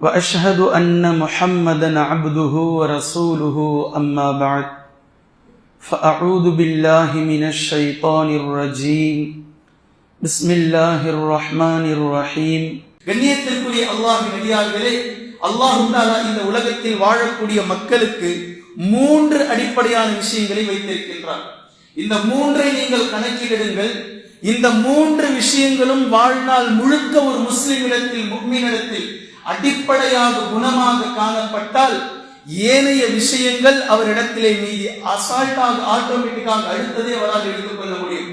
واشهد ان محمدا عبده ورسوله اما بعد فاعوذ بالله من الشيطان الرجيم بسم الله الرحمن الرحيم கண்ணியத்திற்குரிய அல்லாஹ் நடிகார்களே அல்லாஹ் தாலா இந்த உலகத்தில் வாழக்கூடிய மக்களுக்கு மூன்று அடிப்படையான விஷயங்களை வைத்திருக்கின்றார் இந்த மூன்றை நீங்கள் கணக்கிடுங்கள் இந்த மூன்று விஷயங்களும் வாழ்நாள் முழுக்க ஒரு முஸ்லிமிடத்தில் முக்மீனிடத்தில் அடிப்படையாக குணமாக காணப்பட்டால் ஏனைய விஷயங்கள் அவரிடத்திலே மீதி அசால்ட்டாக ஆட்டோமேட்டிக்காக அடுத்ததே அவரால் எடுத்துக்கொள்ள முடியும்.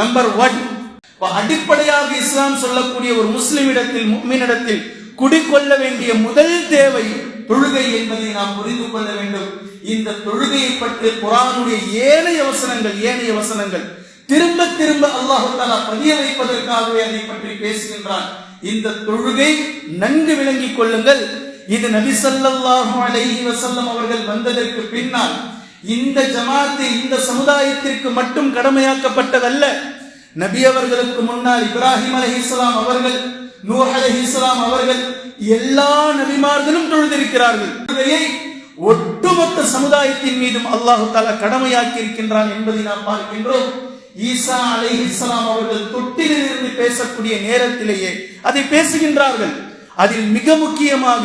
நம்பர் ஒன் அடிப்படையாக இஸ்லாம் சொல்லக்கூடிய ஒரு முஸ்லிம் இடத்தில் முக்மீனிடத்தில் குடிக்கொள்ள வேண்டிய முதல் தேவை தொழுகை என்பதை நாம் புரிந்து கொள்ள வேண்டும். இந்த தொழுகையை பற்றி குரானுடைய ஏனைய வசனங்கள் ஏனைய வசனங்கள். திரும்ப திரும்ப அல்லாஹு தாலா பதிய வைப்பதற்காகவே அதை பற்றி பேசுகின்றான். இந்த தொழுகை நன்கு விளங்கிக் கொள்ளுங்கள். இது நபி ஸல்லல்லாஹு அலஹி வசல்லம் அவர்கள் வந்ததற்கு பின்னால் இந்த ஜமாத்து இந்த சமுதாயத்திற்கு மட்டும் கடமையாக்கப்பட்டதல்ல. நபி அவர்களுக்கு முன்னால் இப்ராஹிம் அலைஹிஸ்ஸலாம் அவர்கள் நூஹ் இஸ்லாம் அவர்கள் எல்லா நபிமார்களும் தொழுதிருக்கிறார்கள். தொழுகையை ஒட்டுமொத்த சமுதாயத்தின் மீதும் அல்லாஹு தாலா கடமையாக்கி இருக்கின்றான் என்பதை நாம் பார்க்கின்றோம். ஈசா அலைஹிஸ்ஸலாம் அவர்கள் தொட்டிலிருந்து பேசக்கூடிய நேரத்திலேயே அதை பேசுகின்றார்கள். அதில் மிக முக்கியமாக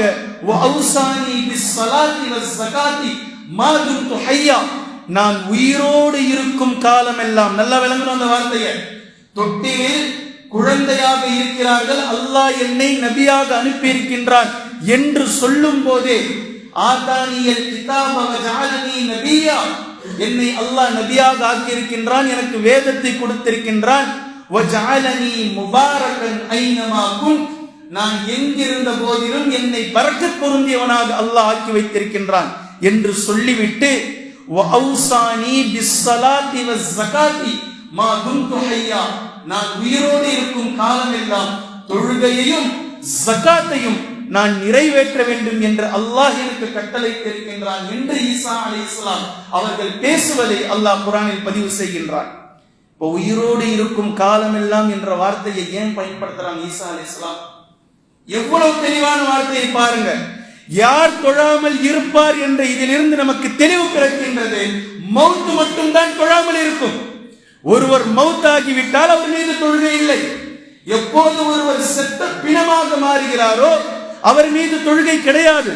நான் உயிரோடு இருக்கும் காலமெல்லாம் நல்லா விளங்கணும் அந்த வார்த்தையை. தொட்டிலில் குழந்தையாக இருக்கிறார்கள் அல்லாஹ் என்னை நபியாக அனுப்பியிருக்கின்றான் என்று சொல்லும் போதே ஆதானியல் கிதாப நபியா. என்னை அல்லாஹ் நபியாக ஆக்கியிருக்கின்றான் எனக்கு வேதத்தை கொடுத்திருக்கின்றான். முபாரகன் நான் எங்கிருந்த போதிலும் என்னை பறக்க பொருந்தியவனாக அல்லாஹ் ஆக்கி வைத்திருக்கின்றான் என்று சொல்லிவிட்டு நான் உயிரோடு இருக்கும் காலமெல்லாம் தொழுகையையும் ஜகாத்தையும் நான் நிறைவேற்ற வேண்டும் என்று அல்லாஹ் எனக்கு கட்டளை கட்டளைத்திருக்கின்றான் என்று ஈசா அலி இஸ்லாம் அவர்கள் பேசுவதை அல்லாஹ் குரானில் பதிவு செய்கின்றான். இப்போ உயிரோடு இருக்கும் காலமெல்லாம் என்ற வார்த்தையை ஏன் பயன்படுத்துறான் ஈசா அலி இஸ்லாம் எவ்வளவு தெளிவான வார்த்தையை பாருங்க. யார் தொழாமல் இருப்பார் என்ற இதிலிருந்து நமக்கு தெளிவு கிடைக்கின்றது. மவுத்து மட்டும்தான் தொழாமல் இருக்கும். ஒருவர் மவுத்தாகிவிட்டால் அவர் மீது தொழுகை இல்லை. எப்போது ஒருவர் செத்த பிணமாக மாறுகிறாரோ அவர் மீது தொழுகை கிடையாது.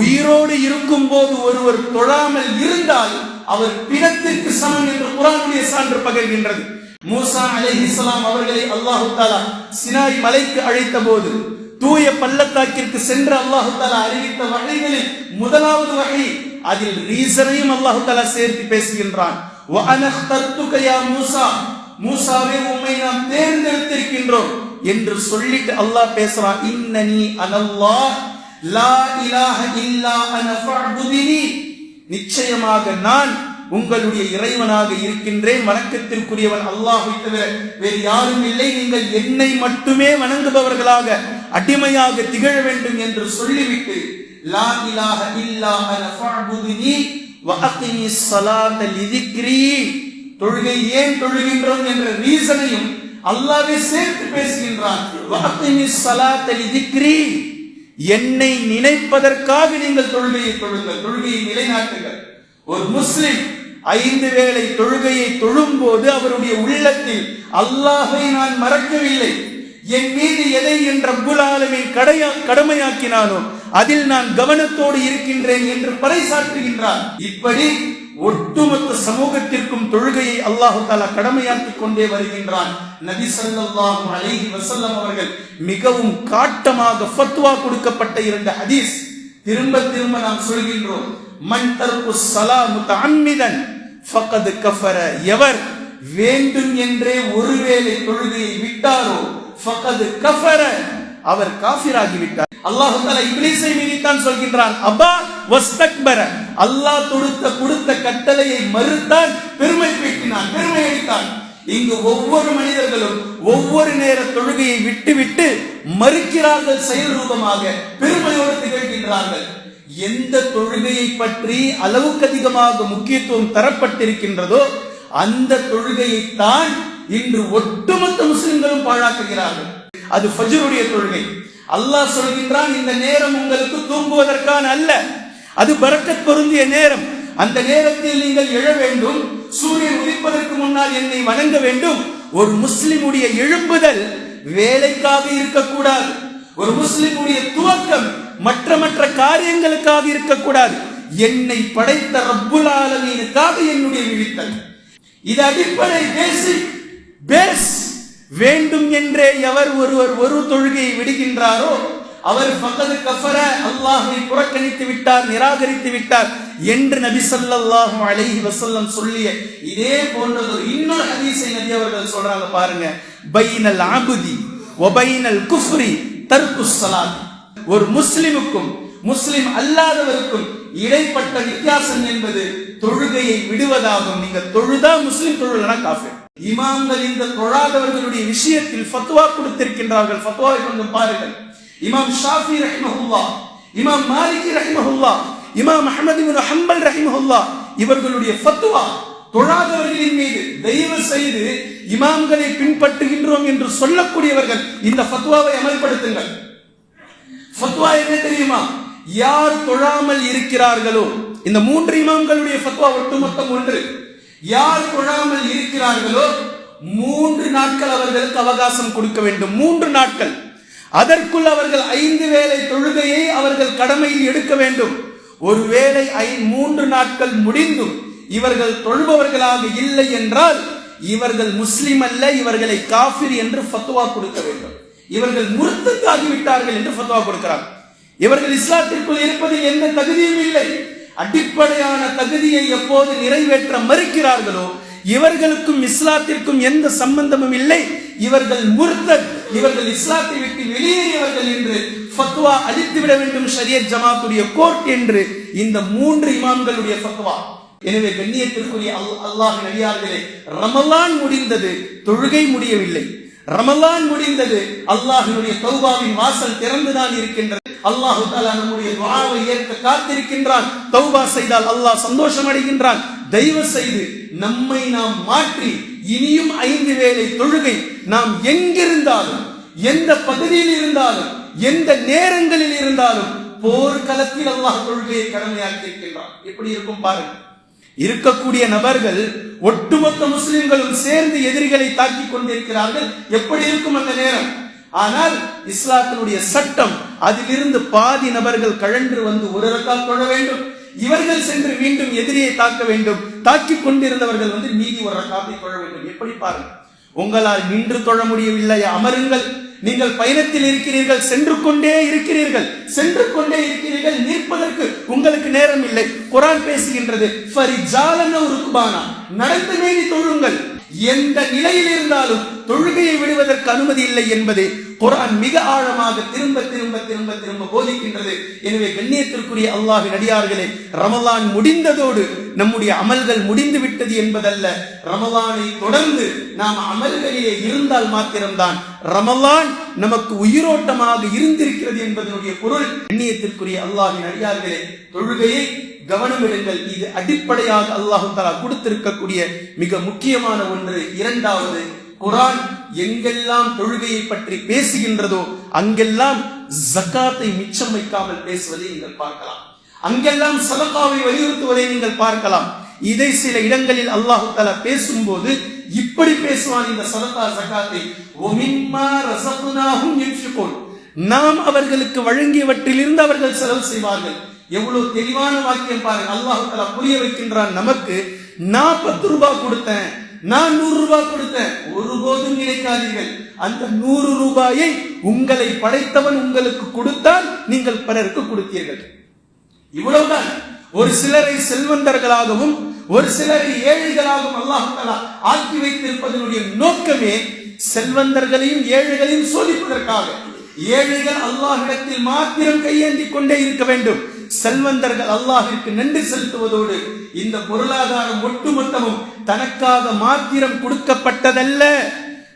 உயிரோடு இருக்கும் போது ஒருவர் தொழாமல் இருந்தால் அவர் பிணத்திற்கு சமம் என்று குரானுடைய சான்று பகர்கின்றது. மூசா அலை இஸ்லாம் அவர்களை அல்லாஹு தாலா சினாய் மலைக்கு அழைத்த போது தூய பள்ளத்தாக்கிற்கு சென்று அல்லாஹு தாலா அறிவித்த வகைகளில் முதலாவது வகை அதில் ரீசனையும் அல்லாஹு தாலா சேர்த்து பேசுகின்றான். மூசாவே உண்மை நாம் தேர்ந்தெடுத்திருக்கின்றோம். என்று சொல்லிட்டு அல்லாஹ் பேசுறான் இன்னனி அனல்லாஹ் லா இலாஹ இல்லா அன ஃபஅபுதினி. நிச்சயமாக நான் உங்களுடைய இறைவனாக இருக்கின்றேன் வணக்கத்திற்குரியவன் அல்லாஹை தவிர வேறு யாரும் இல்லை. நீங்கள் என்னை மட்டுமே வணங்குபவர்களாக அடிமையாக திகழ வேண்டும் என்று சொல்லிவிட்டு லா இலாஹ இல்லா அன ஃபஅபுதினி வஅகிமி ஸலாத லிதிக்ரி. தொழுகை ஏன் தொழுகின்றோம் என்ற ரீசனையும் அல்லாவே சேர்த்து பேசுகின்றான். என்னை நினைப்பதற்காக நீங்கள் தொழுகையை தொழுங்கள். தொழுகையை நிலைநாட்டுங்கள். ஒரு முஸ்லிம் ஐந்து வேளை தொழுகையை தொழும்போது அவருடைய உள்ளத்தில் அல்லாஹை நான் மறக்கவில்லை. என் மீது எதை என் புலாலுமே கடையா கடமையாக்கினானோ அதில் நான் கவனத்தோடு இருக்கின்றேன் என்று பறைசாற்றுகின்றான். இப்படி ஒட்டுமொத்த சமூகத்திற்கும் தொழுகையை அல்லாஹு தாலா கடமையாக்கிக் கொண்டே வருகின்றான். நபி சல்லாஹு அலைஹி வசல்லம் அவர்கள் மிகவும் காட்டமாக ஃபத்வா கொடுக்கப்பட்ட இரண்டு ஹதீஸ். திரும்ப திரும்ப நாம் சொல்கின்றோம். மன் தர்கு ஸலா முத்தஅம்மிதன் ஃபகத் கஃபர எவர்? வேண்டும் என்றே ஒருவேளை தொழுகையை விட்டாரோ? ஃபகத் கஃபர அவர் காஃபிராகிவிட்டார். அல்லாஹு தஆலா இப்லீஸை மீறித்தான் சொல்கின்றான். அப்பா வஸ்தக்பர. அல்லாஹ் தொடுத்த கொடுத்த கட்டளையை மறுத்தான் பெருமை பேட்டினான் பெருமை அடித்தான் இங்கு ஒவ்வொரு மனிதர்களும் ஒவ்வொரு நேர தொழுகையை விட்டுவிட்டு மறுக்கிறார்கள் செயல் ரூபமாக பெருமையோடு திகழ்கின்றார்கள். எந்த தொழுகையை பற்றி அளவுக்கு அதிகமாக முக்கியத்துவம் தரப்பட்டிருக்கின்றதோ அந்த தொழுகையைத்தான் இன்று ஒட்டுமொத்த முஸ்லிம்களும் பாழாக்குகிறார்கள். அது ஃபஜ்ருடைய தொழுகை. அல்லாஹ் சொல்கின்றான் இந்த நேரம் உங்களுக்கு தூங்குவதற்கான அல்ல. அது பரக்கத் பொருந்திய நேரம். அந்த நேரத்தில் நீங்கள் எழ வேண்டும். சூரியன் உதிப்பதற்கு முன்னால் என்னை வணங்க வேண்டும். ஒரு முஸ்லிமுடைய எழும்புதல் வேலைக்காக இருக்கக்கூடாது. ஒரு முஸ்லிமுடைய துவக்கம் மற்ற மற்ற காரியங்களுக்காக இருக்கக்கூடாது. என்னை படைத்த ரப்புல் ஆலமீனுக்காக என்னுடைய விழித்தல். இது அடிப்படை பேசிக் பேஸ் வேண்டும் என்றே எவர் ஒருவர் ஒரு தொழுகையை விடுகின்றாரோ அவர் பகது கஃபர அல்லாஹை புறக்கணித்து விட்டார் நிராகரித்து விட்டார் என்று நபி சல்லாஹு அலைஹி வசல்லம் சொல்லிய இதே போன்றது ஒரு இன்னொரு ஹதீஸை நபி அவர்கள் சொல்றாங்க பாருங்க. பைனல் ஆபுதி ஒபைனல் குஃப்ரி தர்கு சலாத் ஒரு முஸ்லிமுக்கும் முஸ்லிம் அல்லாதவருக்கும் இடைப்பட்ட வித்தியாசம் என்பது தொழுகையை விடுவதாகும். நீங்கள் தொழுதா முஸ்லிம் தொழுலனா காஃபிர். இமாம்கள் இந்த தொழாதவர்களுடைய விஷயத்தில் ஃபத்வா கொடுத்திருக்கின்றார்கள். ஃபத்வாவை கொஞ்சம் பாருங்கள். இமாம் ஷாஃபி ரஹ்மஹுல்லா இமாம் மாலிகி ரஹ்மஹுல்லா இமாம் அஹமது பின் ஹம்பல் ரஹிமஹுல்லா இவர்களுடைய ஃபத்வா தொழாதவர்களின் மீது தயவு செய்து இமாம்களை பின்பற்றுகின்றோம் என்று சொல்லக்கூடியவர்கள் இந்த ஃபத்வாவை அமல்படுத்துங்கள். ஃபத்வா என்ன தெரியுமா? யார் தொழாமல் இருக்கிறார்களோ இந்த மூன்று இமாம்களுடைய ஃபத்வா ஒட்டுமொத்தம் ஒன்று. யார் கொழாமல் இருக்கிறார்களோ மூன்று நாட்கள் அவர்களுக்கு அவகாசம் கொடுக்க வேண்டும். மூன்று நாட்கள். அதற்குள் அவர்கள் ஐந்து வேளை தொழுகையை அவர்கள் கடமையில் எடுக்க வேண்டும். ஒருவேளை ஐ மூன்று நாட்கள் முடிந்தும் இவர்கள் தொழுபவர்களாக இல்லை என்றால் இவர்கள் முஸ்லிம் அல்ல இவர்களை காஃபிர் என்று ஃபத்துவா கொடுக்க வேண்டும். இவர்கள் முருத்துக்காகிவிட்டார்கள் என்று ஃபத்துவா கொடுக்கிறார். இவர்கள் இஸ்லாத்திற்குள் இருப்பதில் எந்த தகுதியும் இல்லை. அடிப்படையான தகுதியை எப்போது நிறைவேற்ற மறுக்கிறார்களோ இவர்களுக்கும் இஸ்லாத்திற்கும் எந்த சம்பந்தமும் இல்லை. இவர்கள் முர்த்தத் இவர்கள் இஸ்லாத்தை விட்டு வெளியேறியவர்கள் என்று ஃபத்வா அளித்து விட வேண்டும் ஷரியத் ஜமாத்துடைய கோர்ட் என்று இந்த மூன்று இமாம்களுடைய ஃபத்வா. எனவே கண்ணியத்திற்குரிய அல்- அல்லாஹ் நடிகார்களே ரமலான் முடிந்தது தொழுகை முடியவில்லை. ரமலான் முடிந்தது அல்லாஹினுடைய தௌபாவின் வாசல் திறந்துதான் இருக்கின்றது. அல்லாஹு தாலா நம்முடைய துவாவை ஏற்க காத்திருக்கின்றான். தௌபா செய்தால் அல்லாஹ் சந்தோஷம் அடைகின்றான் தயவு செய்து நம்மை நாம் மாற்றி இனியும் ஐந்து வேலை தொழுகை நாம் எங்கிருந்தாலும் எந்த பகுதியில் இருந்தாலும் எந்த நேரங்களில் இருந்தாலும் போர்க்களத்தில் அல்லாஹ் தொழுகையை கடமையாக்கி இருக்கின்றான் எப்படி இருக்கும் பாருங்க. இருக்கக்கூடிய நபர்கள் ஒட்டுமொத்த முஸ்லிம்களும் சேர்ந்து எதிரிகளை தாக்கிக் கொண்டிருக்கிறார்கள். எப்படி இருக்கும் அந்த நேரம்? ஆனால் இஸ்லாத்தினுடைய சட்டம் அதிலிருந்து பாதி நபர்கள் கழன்று வந்து ஒரு ரக்கால் தொழ வேண்டும். இவர்கள் சென்று மீண்டும் எதிரியை தாக்க வேண்டும். தாக்கி கொண்டிருந்தவர்கள் வந்து மீதி ஒரு ரக்காத்தை தொழ வேண்டும். எப்படி பாருங்க. உங்களால் நின்று தொழ முடியவில்லை அமருங்கள். நீங்கள் பயணத்தில் இருக்கிறீர்கள். சென்று கொண்டே இருக்கிறீர்கள். சென்று கொண்டே இருக்கிறீர்கள். நிற்பதற்கு உங்களுக்கு நேரம் இல்லை குரான் பேசுகின்றது. நடந்து மீறி தொழுங்கள். எந்த நிலையில் இருந்தாலும் தொழுகையை விடுவதற்கு அனுமதி இல்லை என்பது குரான் மிக ஆழமாக திரும்ப திரும்ப திரும்ப திரும்ப போதிக்கின்றது. எனவே கண்ணியத்திற்குரிய அல்லாஹு அடியார்களே ரமலான் முடிந்ததோடு நம்முடைய அமல்கள் முடிந்து விட்டது என்பதல்ல. ரமலானை தொடர்ந்து நாம் அமல்களிலே இருந்தால் மாத்திரம்தான். ரமலான் நமக்கு உயிரோட்டமாக இருந்திருக்கிறது என்பதனுடைய பொருள் கண்ணியத்திற்குரிய அல்லாஹின் அடியார்களே தொழுகையை கவனம் எடுங்கள். இது அடிப்படையாக அல்லாஹு தலா கொடுத்திருக்கக்கூடிய மிக முக்கியமான ஒன்று. இரண்டாவது குரான் எங்கெல்லாம் தொழுகையை பற்றி பேசுகின்றதோ அங்கெல்லாம் ஜக்காத்தை மிச்சம் வைக்காமல் பேசுவதை நீங்கள் பார்க்கலாம். அங்கெல்லாம் சதகாவை வலியுறுத்துவதை நீங்கள் பார்க்கலாம். இதை சில இடங்களில் அல்லாஹு தஆலா பேசும்போது இப்படி பேசுவான் இந்த சதகா ஜக்காத்தை. ஒமிம்மா ரசகுனாஹும் நாம் அவர்களுக்கு வழங்கியவற்றிலிருந்து அவர்கள் செலவு செய்வார்கள். எவ்வளவு தெளிவான வாக்கியம் பாருங்க. அல்லாஹ் புரிய வைக்கின்றான் நமக்கு நான் பத்து ரூபாய் கொடுத்தேன் நான் நூறு ரூபாய் கொடுத்தேன் ஒருபோதும் நினைக்காதீர்கள். அந்த நூறு ரூபாயை உங்களை படைத்தவன் உங்களுக்கு கொடுத்தால் நீங்கள் பிறருக்கு கொடுத்தீர்கள். இவ்வளவுதான். ஒரு சிலரை செல்வந்தர்களாகவும் ஒரு சிலரை ஏழைகளாகவும் அல்லாஹ் ஆக்கி வைத்திருப்பதனுடைய நோக்கமே செல்வந்தர்களையும் ஏழைகளையும் சோதிப்பதற்காக. ஏழைகள் அல்லாஹிடத்தில் மாத்திரம் கையேந்தி கொண்டே இருக்க வேண்டும். செல்வந்தர்கள் அல்லாஹிற்கு நன்றி செலுத்துவதோடு இந்த பொருளாதாரம் ஒட்டுமொத்தமும் தனக்காக மாத்திரம் கொடுக்கப்பட்டதல்ல.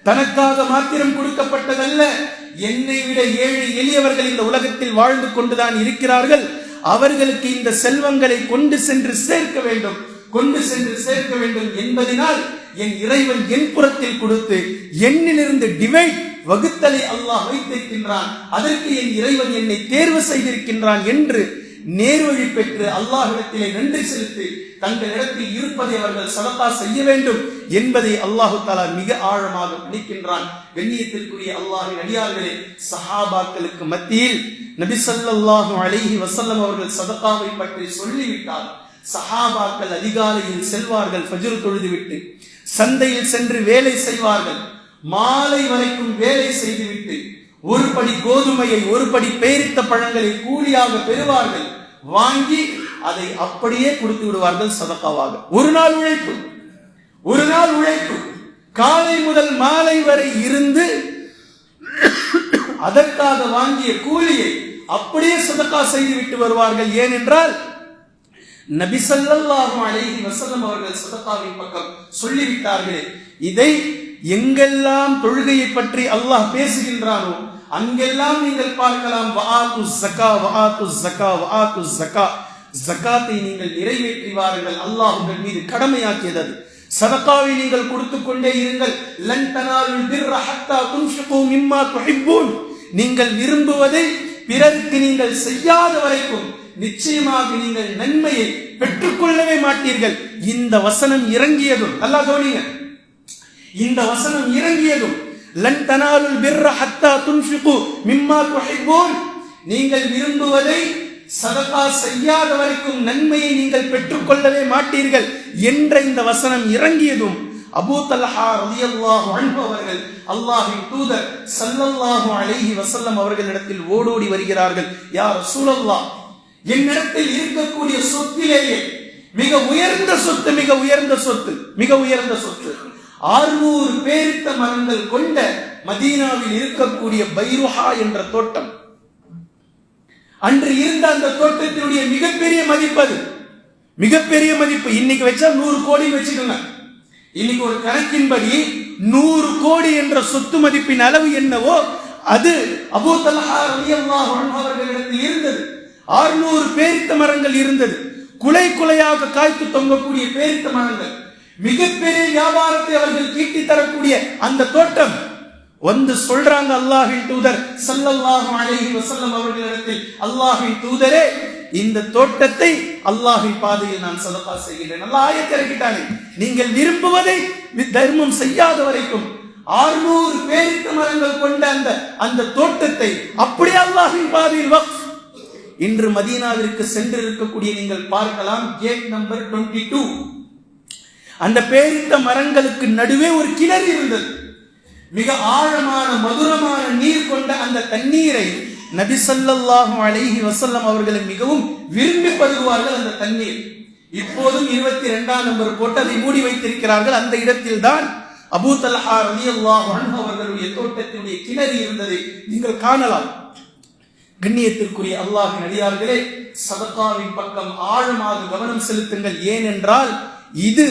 தனக்காக மாத்திரம் கொடுக்கப்பட்டதல்ல. என்னை விட ஏழை எளியவர்கள் இந்த உலகத்தில் வாழ்ந்து கொண்டுதான் இருக்கிறார்கள். அவர்களுக்கு இந்த செல்வங்களை கொண்டு சென்று சேர்க்க வேண்டும். கொண்டு சென்று சேர்க்க வேண்டும் என்பதனால் என் இறைவன் என் புறத்தில் கொடுத்து என்னிலிருந்து டிவைட் வகுத்தலை அல்லாஹ் வைத்திருக்கின்றான். அதற்கு என் இறைவன் என்னை தேர்வு செய்திருக்கின்றான் என்று நேர்வழி பெற்று அல்லாஹிடத்திலே நன்றி செலுத்தி தங்களிடத்தில் இருப்பதை அவர்கள் சதகா செய்ய வேண்டும் என்பதை அல்லாஹு தாலா மிக ஆழமாக நினைக்கின்றான். கண்ணியத்திற்குரிய அல்லாஹின் அடியார்களே சஹாபாக்களுக்கு மத்தியில் நபி அழகி வசல்லம் அவர்கள் சதகாவை பற்றி சொல்லிவிட்டார். சஹாபாக்கள் அதிகாலையில் செல்வார்கள் ஃபஜ்ர் தொழுதுவிட்டு சந்தையில் சென்று வேலை செய்வார்கள் மாலை வரைக்கும் வேலை செய்துவிட்டு ஒரு படி கோதுமையை ஒரு படி பேரித்த பழங்களை கூலியாக பெறுவார்கள். வாங்கி அதை அப்படியே கொடுத்து விடுவார்கள் சதக்காவாக. ஒரு நாள் உழைப்பு. ஒரு நாள் உழைப்பு. காலை முதல் மாலை வரை இருந்து அதற்காக வாங்கிய கூலியை அப்படியே சதக்கா செய்து விட்டு வருவார்கள். ஏனென்றால் நபி சல்லாஹு அலைஹி வசல்லம் அவர்கள் சதக்காவின் பக்கம் சொல்லிவிட்டார்களே இதை எங்கெல்லாம் தொழுகையை பற்றி அல்லாஹ் பேசுகின்றானோ அங்கெல்லாம் நீங்கள் பார்க்கலாம் வஆத்து ஜக்கா வஆத்து ஜக்கா வஆத்து ஜக்கா ஜக்காத்தை நீங்கள் நிறைவேற்றி வாருங்கள் அல்லாஹ் உங்கள் மீது கடமையாக்கியது. அது சதக்காவை நீங்கள் கொடுத்து கொண்டே இருங்கள். லன் தனாலுல் பிர்ர ஹத்தா துன்ஃபிகு மிம்மா துஹிப்பூன். நீங்கள் விரும்புவதை பிறருக்கு நீங்கள் செய்யாத வரைக்கும் நிச்சயமாக நீங்கள் நன்மையை பெற்றுக்கொள்ளவே மாட்டீர்கள். இந்த வசனம் இறங்கியதும் நல்லா கவனிங்க. இந்த வசனம் இறங்கியதும் லன் தனாலுல் பிர்ர ஹத்தா துன்ஃபிகு மிம்மா துஹிப்பூன் நீங்கள் விரும்புவதை சதகா செய்யாத வரைக்கும் நன்மையை நீங்கள் பெற்றுக்கொள்ளவே மாட்டீர்கள் என்ற இந்த வசனம் இறங்கியதும் அபூ தல்ஹா ரலியல்லாஹு அன்ஹு அவர்கள் அல்லாஹ்வின் தூதர் சல்லல்லாஹு அலைஹி வஸல்லம் அவர்களிடத்தில் ஓடோடி வருகிறார்கள். யா ரசூலல்லாஹ் என்னிடத்தில் இருக்கக்கூடிய சொத்திலேயே மிக உயர்ந்த சொத்து மிக உயர்ந்த சொத்து மிக உயர்ந்த சொத்து. ஆறுநூறு பேரித்த மரங்கள் கொண்ட மதீனாவில் இருக்கக்கூடிய பைருஹா என்ற தோட்டம். அன்று இருந்த அந்த தோட்டத்தினுடைய மிகப்பெரிய மதிப்பு அது. மிகப்பெரிய மதிப்பு. இன்னைக்கு வச்சா நூறு கோடி வச்சுக்கோங்க. இன்னைக்கு ஒரு கணக்கின்படி நூறு கோடி என்ற சொத்து மதிப்பின் அளவு என்னவோ அது அபூ தல்ஹா அவர்களிடத்தில் இருந்தது. 600 பேரித்த மரங்கள் இருந்தது. குலை குலையாக காய்த்து தொங்கக்கூடிய பேரித்த மரங்கள். மிகப்பெரிய வியாபாரத்தை அவர்கள் ஈட்டி தரக்கூடிய அந்த தோட்டம். வந்து சொல்றாங்க அல்லாஹின் தூதர் ஸல்லல்லாஹு அலைஹி வஸல்லம் அவர்களிடத்தில் அல்லாஹின் தூதரே இந்த தோட்டத்தை அல்லாஹின் பாதையில் நான் சதப்பா செய்கிறேன். நல்லா ஆயத் நீங்கள் விரும்புவதை வி- தர்மம் செய்யாத வரைக்கும் ஆறுநூறு பேருக்கு மரங்கள் கொண்ட அந்த அந்த தோட்டத்தை அப்படியே அல்லாஹின் பாதையில் வக்ஃப் இன்று மதீனாவிற்கு சென்று இருக்கக்கூடிய நீங்கள் பார்க்கலாம். கேட் நம்பர் 22 அந்த பேரித்த மரங்களுக்கு நடுவே ஒரு கிணறு இருந்தது. மிக ஆழமான மதுரமான நீர் கொண்ட அந்த தண்ணீரை நபி ஸல்லல்லாஹு அலைஹி வசல்லம் அவர்களை மிகவும் விரும்பி பருகுவார்கள் அந்த தண்ணீர். இப்போதும் இருபத்தி இரண்டாம் நம்பர் போட்டு அதை மூடி வைத்திருக்கிறார்கள். அந்த இடத்தில் தான் அபூ தல்ஹா ரலியல்லாஹு அல்லாஹ் அவர்களுடைய தோட்டத்தினுடைய கிணறு இருந்ததை நீங்கள் காணலாம். கண்ணியத்திற்குரிய அல்லாஹ் அடியார்களே சதகாவின் பக்கம் ஆழமாக கவனம் செலுத்துங்கள். ஏனென்றால் இது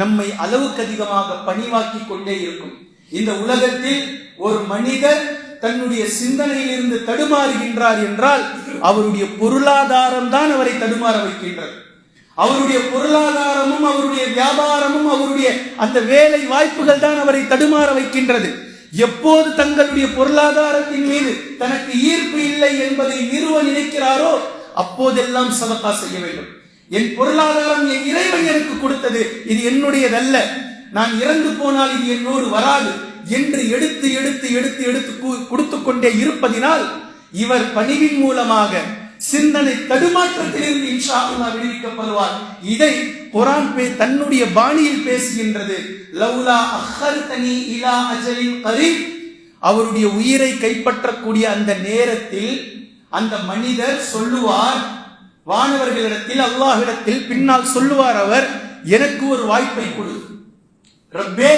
நம்மை அளவுக்கு அதிகமாக பணிவாக்கி கொண்டே இருக்கும். இந்த உலகத்தில் ஒரு மனிதர் தன்னுடைய சிந்தனையிலிருந்து தடுமாறுகின்றார் என்றால் அவருடைய பொருளாதாரம் தான் அவரை தடுமாற வைக்கின்றது. அவருடைய பொருளாதாரமும் அவருடைய வியாபாரமும் அவருடைய அந்த வேலை வாய்ப்புகள் தான் அவரை தடுமாற வைக்கின்றது. எப்போது தங்களுடைய பொருளாதாரத்தின் மீது தனக்கு ஈர்ப்பு இல்லை என்பதை நிறுவ நினைக்கிறாரோ அப்போதெல்லாம் சதக்கா செய்ய வேண்டும். என் பொருளாதாரம் என் இறைவன் எனக்கு கொடுத்தது. இது என்னுடையதல்ல. நான் இறந்து போனால் இது என்னோடு வராது என்று எடுத்து எடுத்து எடுத்து எடுத்து கு- கொடுத்து கொண்டே இருப்பதினால் இவர் பணிவின் மூலமாக சிந்தனை தடுமாற்றத்திலிருந்து இன்ஷா அல்லாஹ் விடுவிக்கப்படுவார். இதை குரான் பே தன்னுடைய பாணியில் பேசுகின்றது. லவ்லா அஹர்தனி இலா அஜலின் கரீப். அவருடைய உயிரை கைப்பற்றக்கூடிய அந்த நேரத்தில் அந்த மனிதர் சொல்லுவார் வானவர்களிடத்தில் அல்லாஹிடத்தில் பின்னால் சொல்லுவார் அவர் எனக்கு ஒரு வாய்ப்பை கொடு. ரப்பே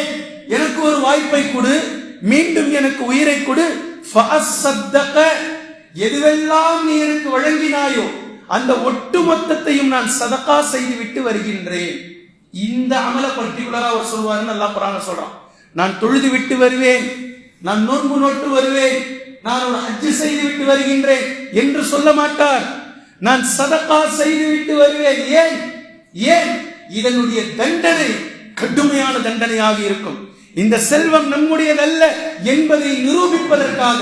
எனக்கு ஒரு வாய்ப்பை கொடு. மீண்டும் எனக்கு உயிரை கொடு. எதுவெல்லாம் நீ எனக்கு வழங்கினாயோ அந்த ஒட்டுமொத்தத்தையும் நான் சதக்கா செய்து விட்டு வருகின்றேன். இந்த அமல பர்டிகுலரா அவர் சொல்வாருன்னு நல்லா குரான்ல சொல்றான். நான் தொழுது விட்டு வருவேன் நான் நோன்பு நோட்டு வருவேன் நான் ஒரு அஜ்ஜு செய்து விட்டு வருகின்றேன் என்று சொல்ல மாட்டார். நான் சதகா செய்து விட்டு வருவேன். ஏன்? ஏன்? இதனுடைய தண்டனை கடுமையான தண்டனையாக இருக்கும். இந்த செல்வம் நம்முடையதல்ல என்பதை நிரூபிப்பதற்காக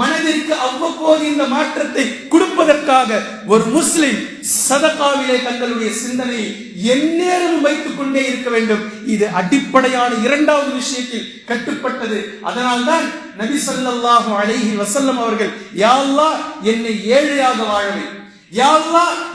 மனதிற்கு அவ்வப்போது இந்த மாற்றத்தை கொடுப்பதற்காக ஒரு முஸ்லிம் சதகாவிலே தங்களுடைய சிந்தனையை எந்நேரமும் வைத்துக் கொண்டே இருக்க வேண்டும். இது அடிப்படையான இரண்டாவது விஷயத்தில் கட்டுப்பட்டது. அதனால்தான் நபி ஸல்லல்லாஹு அழகி வசல்லம் அவர்கள் யாழ்லா என்னை ஏழையாக வாழவை யா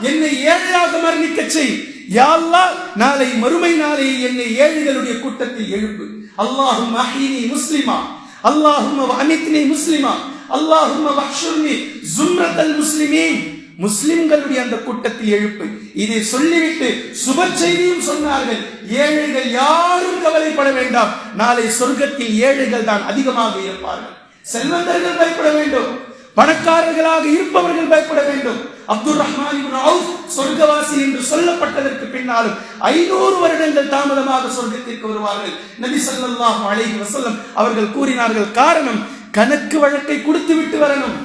என்னை ஏழையாக மரணிக்க செய். யாழ்லா நாளை மறுமை நாளை என்னை ஏழைகளுடைய கூட்டத்தில் எழுப்பு. அல்லாஹும் அஹீனி முஸ்லிமா. அல்லாஹும் அமித்னி முஸ்லிமா. அல்லாஹும் வஹ்ஷுர்னி ஜும்ரத்தல் முஸ்லிமீன். முஸ்லிம்களுடைய அந்த கூட்டத்தில் எழுப்பு. இதை சொல்லிவிட்டு சுப செய்தியும் சொன்னார்கள். ஏழைகள் யாரும் கவலைப்பட வேண்டாம். நாளை சொர்க்கத்தில் ஏழைகள் தான் அதிகமாக இருப்பார்கள். செல்வந்தர்கள் பயப்பட வேண்டும். பணக்காரர்களாக இருப்பவர்கள் பயப்பட வேண்டும். அப்துல் ரஹ்மான் சொர்க்கவாசி என்று சொல்லப்பட்டதற்கு பின்னாலும் ஐநூறு வருடங்கள் தாமதமாக சொர்க்கத்திற்கு வருவார்கள். நபி சொல்லாஹ் அலைஹி வசல்லம் அவர்கள் கூறினார்கள் காரணம் கணக்கு வழக்கை கொடுத்து விட்டு வரணும்.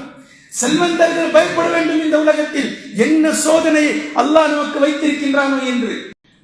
செல்வந்தர்கள் பயப்பட வேண்டும் இந்த உலகத்தில். என்ன சோதனையை அல்லாஹ் நமக்கு வைத்திருக்கின்றானோ என்று.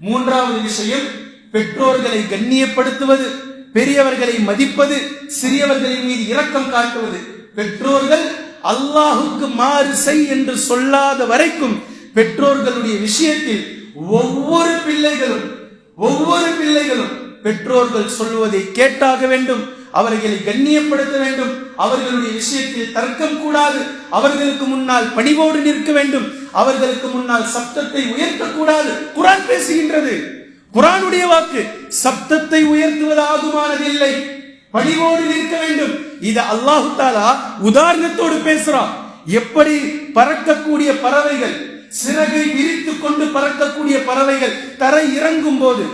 மூன்றாவது விஷயம் பெற்றோர்களை கண்ணியப்படுத்துவது பெரியவர்களை மதிப்பது சிறியவர்களின் மீது இரக்கம் காட்டுவது. பெற்றோர்கள் அல்லாஹுக்கு மாறு செய் என்று சொல்லாத வரைக்கும் பெற்றோர்களுடைய விஷயத்தில் ஒவ்வொரு பிள்ளைகளும் ஒவ்வொரு பிள்ளைகளும் பெற்றோர்கள் சொல்வதை கேட்டாக வேண்டும் அவர்களை கண்ணியப்படுத்த வேண்டும் அவர்களுடைய விஷயத்தில் தர்க்கம் கூடாது அவர்களுக்கு முன்னால் பணிவோடு நிற்க வேண்டும் அவர்களுக்கு முன்னால் சப்தத்தை உயர்த்தக்கூடாது. குரான் பேசுகின்றது. குரானுடைய வாக்கு சப்தத்தை உயர்த்துவதாகுமானதில்லை. பணிவோடு நிற்க வேண்டும். இது அல்லாஹு தாலா உதாரணத்தோடு பேசுறான். எப்படி பறக்கக்கூடிய பறவைகள் சிறகை விரித்துக் கொண்டு பறக்கக்கூடிய பறவைகள் தரை இறங்கும் போது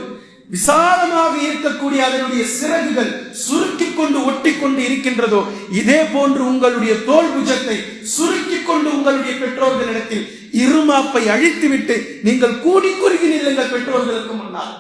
விசாலமாக இருக்கக்கூடிய அதனுடைய சிறகுகள் சுருக்கி கொண்டு ஒட்டிக் கொண்டு இருக்கின்றதோ இதே போன்று உங்களுடைய தோல் புஜத்தை சுருக்கி கொண்டு உங்களுடைய பெற்றோர்களிடத்தில் இருமாப்பை அழித்துவிட்டு நீங்கள் கூடி குறுகி நில்லுங்கள் பெற்றோர்களுக்கு முன்னால்.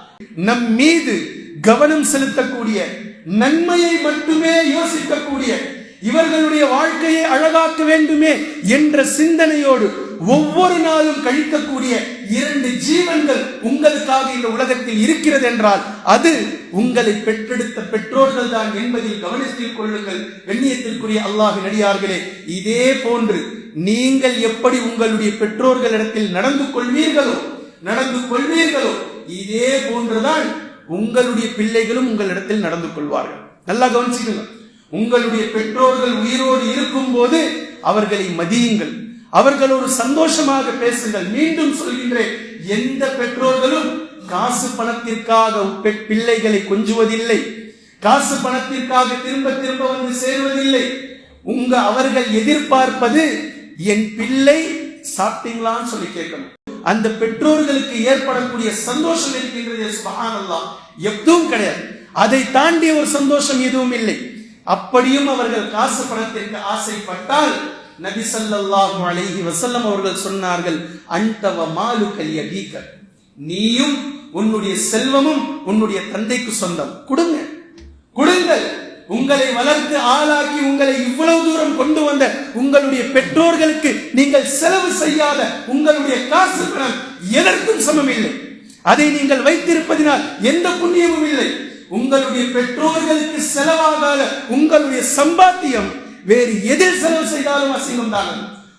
நம் மீது கவனம் செலுத்தக்கூடிய நன்மையை மட்டுமே யோசிக்கக்கூடிய இவர்களுடைய வாழ்க்கையை அழகாக்க வேண்டுமே என்ற சிந்தனையோடு ஒவ்வொரு நாளும் கழிக்கக்கூடிய இரண்டு ஜீவன்கள் உங்களுக்காக இந்த உலகத்தில் இருக்கிறது என்றால் அது உங்களை பெற்றெடுத்த பெற்றோர்கள் தான் என்பதில் கவனத்தில் கொள்ளுங்கள். வெண்ணியத்திற்குரிய அல்லாஹ் நடிகார்களே இதே போன்று நீங்கள் எப்படி உங்களுடைய பெற்றோர்களிடத்தில் நடந்து கொள்வீர்களோ நடந்து கொள்வீர்களோ இதே போன்றுதான் உங்களுடைய பிள்ளைகளும் உங்களிடத்தில் நடந்து கொள்வார்கள். நல்லா கவனிச்சுக்கணும் உங்களுடைய பெற்றோர்கள் உயிரோடு இருக்கும் போது அவர்களை மதியுங்கள். அவர்கள் ஒரு சந்தோஷமாக பேசுங்கள். மீண்டும் சொல்கின்றேன் எந்த பெற்றோர்களும் காசு பணத்திற்காக பிள்ளைகளை கொஞ்சுவதில்லை. காசு பணத்திற்காக திரும்ப திரும்ப வந்து சேருவதில்லை. உங்க அவர்கள் எதிர்பார்ப்பது என் பிள்ளை சாப்பிட்டீங்களான்னு சொல்லி கேட்கணும். அந்த பெற்றோர்களுக்கு ஏற்படக்கூடிய சந்தோஷம் இருக்கின்றது சுபஹானல்லாஹ் எதுவும் கிடையாது. அதை தாண்டிய ஒரு சந்தோஷம் எதுவும் இல்லை. அப்படியும் அவர்கள் காசு பணத்திற்கு ஆசைப்பட்டால் நபி சல்லாஹு அலைஹி வசல்லம் அவர்கள் சொன்னார்கள் அன்தவ மாலுக்கல் யபீக. நீயும் உன்னுடைய செல்வமும் உன்னுடைய தந்தைக்கு சொந்தம். கொடுங்க. கொடுங்கள். உங்களை வளர்த்து ஆளாக்கி உங்களை இவ்வளவு தூரம் கொண்டு வந்த உங்களுடைய பெற்றோர்களுக்கு நீங்கள் செலவு செய்யாத உங்களுடைய காசு பணம் எதற்கும் சமம் இல்லை. அதை நீங்கள் வைத்திருப்பதினால் எந்த புண்ணியமும் இல்லை. உங்களுடைய பெற்றோர்களுக்கு செலவாகாத உங்களுடைய சம்பாத்தியம் வேறு எதில் செலவு செய்தாலும் அசிங்கம் தான்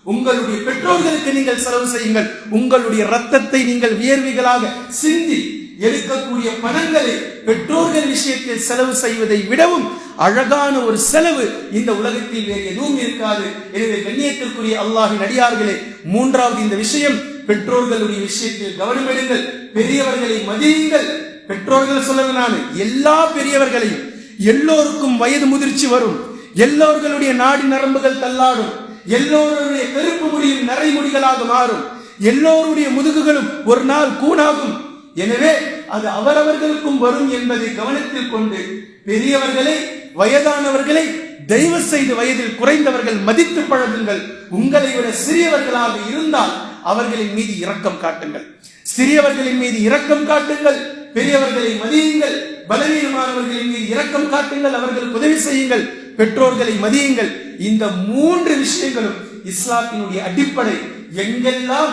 உங்களுடைய பெற்றோர்களுக்கு நீங்கள் செலவு செய்யுங்கள். உங்களுடைய ரத்தத்தை நீங்கள் வியர்வைகளாக சிந்தி எடுக்கக்கூடிய பணங்களை பெற்றோர்கள் விஷயத்தில் செலவு செய்வதை விடவும் அழகான ஒரு செலவு இந்த உலகத்தில் வேறு எதுவும் இருக்காது. எனவே கண்ணியத்திற்குரிய அல்லாஹின் அடியார்களே மூன்றாவது இந்த விஷயம் பெற்றோர்களுடைய விஷயத்தில் கவனம் எடுங்கள். பெரியவர்களை மதியுங்கள். பெற்றோர்கள் சொல்லல நான் எல்லா பெரியவர்களையும் எல்லோருக்கும் வயது முதிர்ச்சி வரும். எல்லோர்களுடைய நாடி நரம்புகள் தள்ளாடும். எல்லோருடைய கருப்பு முடியும் நரைமுடிகளாக மாறும். எல்லோருடைய முதுகுகளும் ஒரு நாள் கூணாகும். எனவே அது அவரவர்களுக்கும் வரும் என்பதை கவனத்தில் கொண்டு பெரியவர்களை வயதானவர்களை தயவு செய்து வயதில் குறைந்தவர்கள் மதித்து பழகுங்கள். உங்களை விட சிறியவர்களாக இருந்தால் அவர்களின் மீது இரக்கம் காட்டுங்கள். சிறியவர்களின் மீது இரக்கம் காட்டுங்கள். பெரியவர்களை மதியுங்கள். பலவீனமானவர்களின் மீது இரக்கம் காட்டுங்கள். அவர்களுக்கு உதவி செய்யுங்கள். பெற்றோர்களை மதியுங்கள். இந்த மூன்று விஷயங்களும் இஸ்லாத்தினுடைய அடிப்படை. எங்கெல்லாம்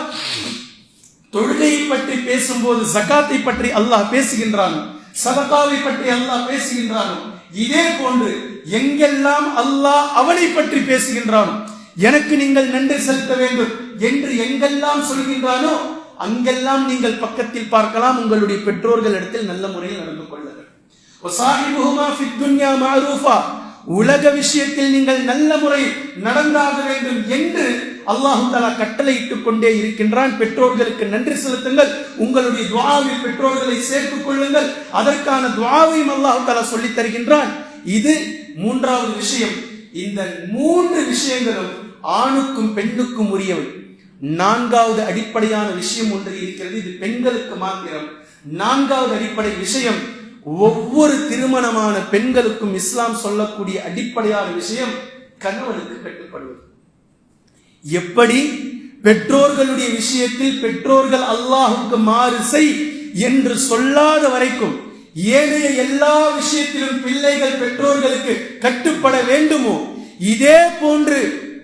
தொழுகையை பற்றி பேசும்போது சக்காத்தை பற்றி அல்லாஹ் பேசுகின்றானோ சதகாவை பற்றி அல்லாஹ் பேசுகின்றானோ இதே போன்று எங்கெல்லாம் அல்லாஹ் அவனை பற்றி பேசுகின்றான் எனக்கு நீங்கள் நன்றி செலுத்த வேண்டும் என்று எங்கெல்லாம் சொல்கின்றானோ அங்கெல்லாம் நீங்கள் பக்கத்தில் பார்க்கலாம் உங்களுடைய பெற்றோர்களிடத்தில் நல்ல முறையில் நடந்து கொள்ளுங்கள் உலக விஷயத்தில் நீங்கள் நல்ல முறையில் நடந்தாக வேண்டும் என்று அல்லாஹு தாலா கட்டளையிட்டுக் கொண்டே இருக்கின்றான். பெற்றோர்களுக்கு நன்றி செலுத்துங்கள். உங்களுடைய துவாவில் பெற்றோர்களை சேர்த்துக் கொள்ளுங்கள். அதற்கான துவாவையும் அல்லாஹு தாலா சொல்லித் தருகின்றான். இது மூன்றாவது விஷயம். இந்த மூன்று விஷயங்களும் ஆணுக்கும் பெண்ணுக்கும் உரியவை. நான்காவது அடிப்படையான விஷயம் ஒன்று இருக்கிறது. இது பெண்களுக்கு மாத்திரம். நான்காவது அடிப்படை விஷயம் ஒவ்வொரு திருமணமான பெண்களுக்கும் இஸ்லாம் சொல்லக்கூடிய அடிப்படையான விஷயம் கணவனுக்கு கட்டுப்படுவது. எப்படி பெற்றோர்களுடைய விஷயத்தில் பெற்றோர்கள் அல்லாஹுக்கு மாறு செய் என்று சொல்லாத வரைக்கும் ஏனைய எல்லா விஷயத்திலும் பிள்ளைகள் பெற்றோர்களுக்கு கட்டுப்பட வேண்டுமோ? இதே போன்று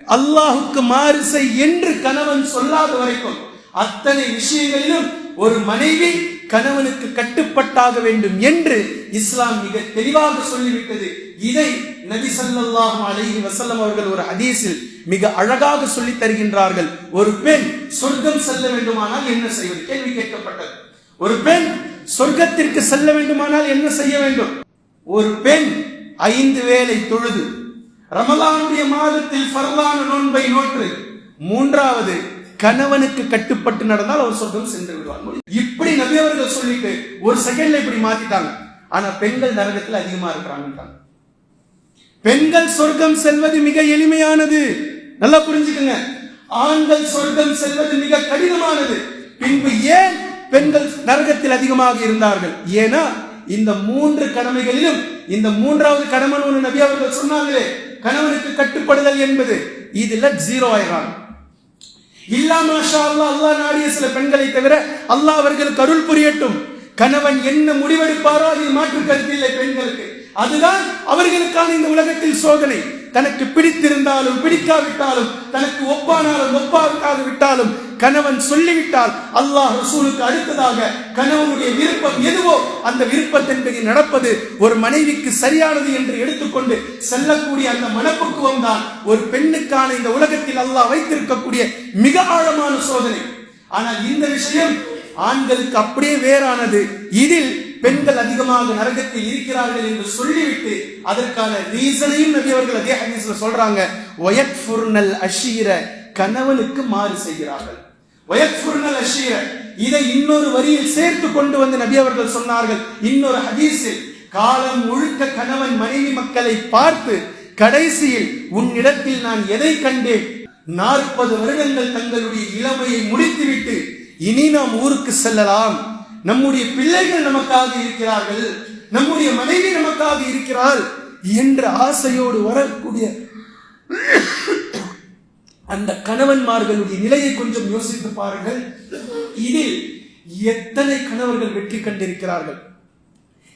அல்லாஹுக்கு மாறு செய் என்று கணவன் சொல்லாத வரைக்கும் அத்தனை விஷயங்களிலும் ஒரு மனைவி கணவனுக்கு கட்டுப்பட்டாக வேண்டும் என்று இஸ்லாம் மிக தெளிவாக சொல்லிவிட்டது. இதை நபி ஸல்லல்லாஹு அலஹி வசல்லம் அவர்கள் ஒரு ஹதீஸில் மிக அழகாக சொல்லி தருகின்றார்கள். ஒரு பெண் சொர்க்கம் செல்ல வேண்டுமானால் என்ன செய்வது? கேள்வி கேட்கப்பட்டது. ஒரு பெண் சொர்க்கத்திற்கு செல்ல வேண்டுமானால் என்ன செய்ய வேண்டும்? ஒரு பெண் ஐந்து வேலை தொழுது ரமலானுடைய மாதத்தில் ஃபர்லான நோன்பை நோற்று மூன்றாவது கணவனுக்கு கட்டுப்பட்டு நடந்தால் அவர் சொர்க்கம் சென்று விடுவார். இப்படி நபி அவர்கள் சொல்லிட்டு ஒரு செகண்ட்ல இப்படி மாத்திட்டாங்க. ஆனா பெண்கள் நரகத்தில் அதிகமா இருக்கிறாங்க பெண்கள் சொர்க்கம் செல்வது மிக எளிமையானது. நல்லா புரிஞ்சுக்கங்க. ஆண்கள் சொர்க்கம் செல்வது மிக கடினமானது. பின்பு ஏன் பெண்கள் நரகத்தில் அதிகமாக இருந்தார்கள்? ஏன்னா இந்த மூன்று கடமைகளிலும் இந்த மூன்றாவது கடமை ஒன்று நபி அவர்கள் சொன்னாங்களே கணவனுக்கு கட்டுப்படுதல் என்பது. இதுல ஜீரோ ஆயிரம். இல்லாம அல்லாஹ் அல்லாஹ் நாடிய சில பெண்களை தவிர அல்லாஹ் அவர்களுக்கு அருள் புரியட்டும். கணவன் என்ன முடிவெடுப்பாரோ அதில் மாற்று கருத்தில்லை பெண்களுக்கு. அதுதான் அவர்களுக்கான இந்த உலகத்தில் சோதனை. தனக்கு பிடித்திருந்தாலும் பிடிக்காவிட்டாலும் தனக்கு ஒப்பானாலும் ஒப்பாவிட்டாது விட்டாலும் கணவன் சொல்லிவிட்டால் அல்லாஹ் ரசூலுக்கு அடுத்ததாக கணவனுடைய விருப்பம் எதுவோ அந்த விருப்பத்தின்படி நடப்பது ஒரு மனைவிக்கு சரியானது என்று எடுத்துக்கொண்டு செல்லக்கூடிய அந்த மனப்பக்குவம் தான் ஒரு பெண்ணுக்கான இந்த உலகத்தில் அல்லாஹ் வைத்திருக்கக்கூடிய மிக ஆழமான சோதனை. ஆனால் இந்த விஷயம் ஆண்களுக்கு அப்படியே வேறானது. இதில் பெண்கள் அதிகமாக நரகத்தில் இருக்கிறார்கள் என்று சொல்லிவிட்டு அதற்கான ரீசனையும் நபி அவர்கள் அதே ஹதீஸ்ல சொல்றாங்க. ஒயத்ஃபுர்னல் அஷீர கணவனுக்கு மாறு செய்கிறார்கள். ஒயத்ஃபுர்னல் அஷீர இதை இன்னொரு வரியில் சேர்த்து கொண்டு வந்து நபி அவர்கள் சொன்னார்கள். இன்னொரு ஹதீஸில் காலம் முழுக்க கணவன் மனைவி மக்களை பார்த்து கடைசியில் உன்னிடத்தில் நான் எதை கண்டேன்? நாற்பது வருடங்கள் தங்களுடைய இளமையை முடித்துவிட்டு இனி நாம் ஊருக்கு செல்லலாம். நம்முடைய பிள்ளைகள் நமக்காக இருக்கிறார்கள் நம்முடைய மனைவி நமக்காக இருக்கிறாள் என்ற ஆசையோடு வரக்கூடிய அந்த கணவன்மார்களுடைய நிலையை கொஞ்சம் யோசித்து பாருங்கள். இதில் எத்தனை கணவர்கள் வெற்றி கண்டிருக்கிறார்கள்?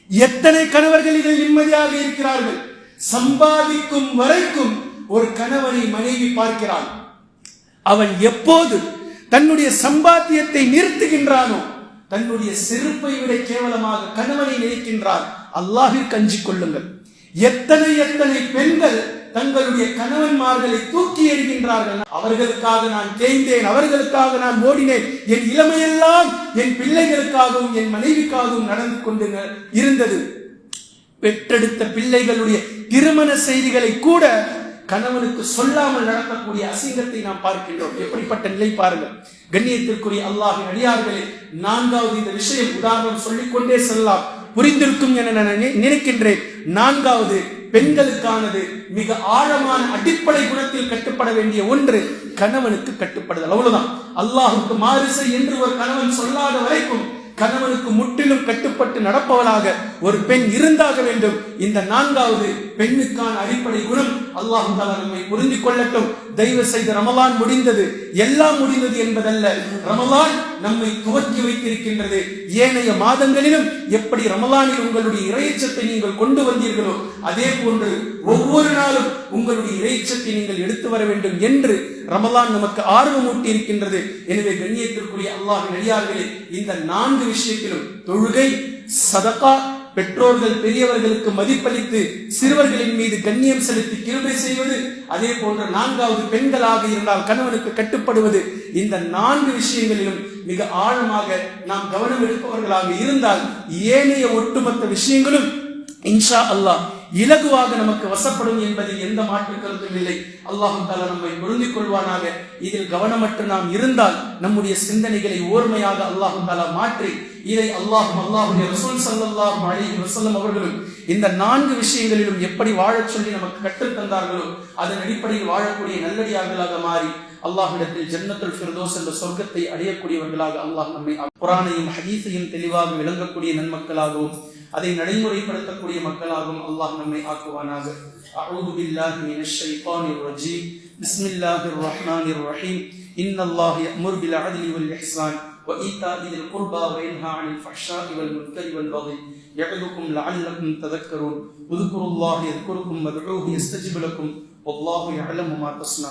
எத்தனை கணவர்கள் இதில் நிம்மதியாக இருக்கிறார்கள்? சம்பாதிக்கும் வரைக்கும் ஒரு கணவனை மனைவி பார்க்கிறான் அவன் எப்போது தன்னுடைய சம்பாத்தியத்தை நிறுத்துகின்றானோ தன்னுடைய செருப்பை விட கேவலமாக கணவனை நினைக்கின்றார். அல்லாஹிற்கு அஞ்சிக் கொள்ளுங்கள். எத்தனை எத்தனை பெண்கள் தங்களுடைய கணவன்மார்களை தூக்கி எறிகின்றார்கள். அவர்களுக்காக நான் தேய்ந்தேன் அவர்களுக்காக நான் ஓடினேன். என் இளமையெல்லாம் என் பிள்ளைகளுக்காகவும் என் மனைவிக்காகவும் நடந்து கொண்டு இருந்தது. பெற்றெடுத்த பிள்ளைகளுடைய திருமண செய்திகளை கூட கணவனுக்கு சொல்லாமல் நடத்தக்கூடிய அசிங்கத்தை நாம் பார்க்கின்றோம். எப்படிப்பட்ட நிலை பாருங்கள். கண்ணியத்திற்குரிய அல்லாஹின் அடியார்களே நான்காவது இந்த விஷயம் உதாரணம் சொல்லிக்கொண்டே செல்லலாம். புரிந்திருக்கும் என நான் நினை- நினைக்கின்றேன். நான்காவது பெண்களுக்கானது மிக ஆழமான அடிப்படை குணத்தில் கட்டுப்பட வேண்டிய ஒன்று கணவனுக்கு கட்டுப்படுதல். அவ்வளவுதான். அல்லாஹுக்கு மாரிசை என்று ஒரு கணவன் சொல்லாத வரைக்கும் கணவனுக்கு முற்றிலும் கட்டுப்பட்டு நடப்பவளாக ஒரு பெண் இருந்தாக வேண்டும். இந்த நான்காவது பெண்ணுக்கான அடிப்படை குணம் அல்லாஹ் நம்மை புரிந்து கொள்ளட்டும். தயவு செய்து ரமலான் முடிந்தது. எல்லாம் முடிந்தது என்பதல்ல. ரமலான் நம்மை துவக்கி வைத்திருக்கின்றது. ஏனைய மாதங்களிலும் எப்படி ரமலானில் உங்களுடைய இறையச்சத்தை நீங்கள் கொண்டு வந்தீர்களோ அதே போன்று ஒவ்வொரு நாளும் உங்களுடைய இறைச்சத்தை நீங்கள் எடுத்து வர வேண்டும் என்று ரமலான் நமக்கு ஆர்வமூட்டி இருக்கின்றது எனவே கண்ணியத்திற்குரிய அல்லாஹின் அடியார்களே இந்த நான்கு விஷயத்திலும் தொழுகை சதகா பெற்றோர்கள் பெரியவர்களுக்கு மதிப்பளித்து சிறுவர்களின் மீது கண்ணியம் செலுத்தி கிருபை செய்வது அதே போன்ற நான்காவது பெண்களாக இருந்தால் கணவனுக்கு கட்டுப்படுவது இந்த நான்கு விஷயங்களிலும் மிக ஆழமாக நாம் கவனம் எடுப்பவர்களாக இருந்தால் ஏனைய ஒட்டுமொத்த விஷயங்களும் இன்ஷா அல்லாஹ் இலகுவாக நமக்கு வசப்படும் என்பதில் எந்த மாற்று கருத்தும் இல்லை. அல்லாஹும் தாலா நம்மை பொருந்திக் கொள்வானாக இதில் கவனமற்று நாம் இருந்தால் நம்முடைய சிந்தனைகளை ஓர்மையாக அல்லாஹு தாலா மாற்றி இதை அல்லாஹும் அல்லாஹுடைய ரசூல் சல்லாஹும் அலைஹி வசல்லம் அவர்களும் இந்த நான்கு விஷயங்களிலும் எப்படி வாழச் சொல்லி நமக்கு கற்றுத்தந்தார்களோ அதன் அடிப்படையில் வாழக்கூடிய நல்லடியார்களாக மாறி அல்லாஹிடத்தில் ஜன்னத்துல் ஃபிர்தோஸ் என்ற சொர்க்கத்தை அடையக்கூடியவர்களாக அல்லாஹ் நம்மை குரானையும் ஹதீஸையும் தெளிவாக விளங்கக்கூடிய நன்மக்களாகவும் அதை நடைமுறைப்படுத்தக்கூடிய மக்களாகவும் அல்லாஹ் நம்மை ஆக்குவானாக أعوذ بالله من الشيطان الرجيم بسم الله الرحمن الرحيم إن الله يأمر بالعدل والإحسان وإيتاء ذي القربى وينهى عن الفحشاء والمنكر والبغي يعظكم لعلكم تذكرون اذكروا الله يذكركم وادعوه يستجب لكم والله يعلم ما تصنعون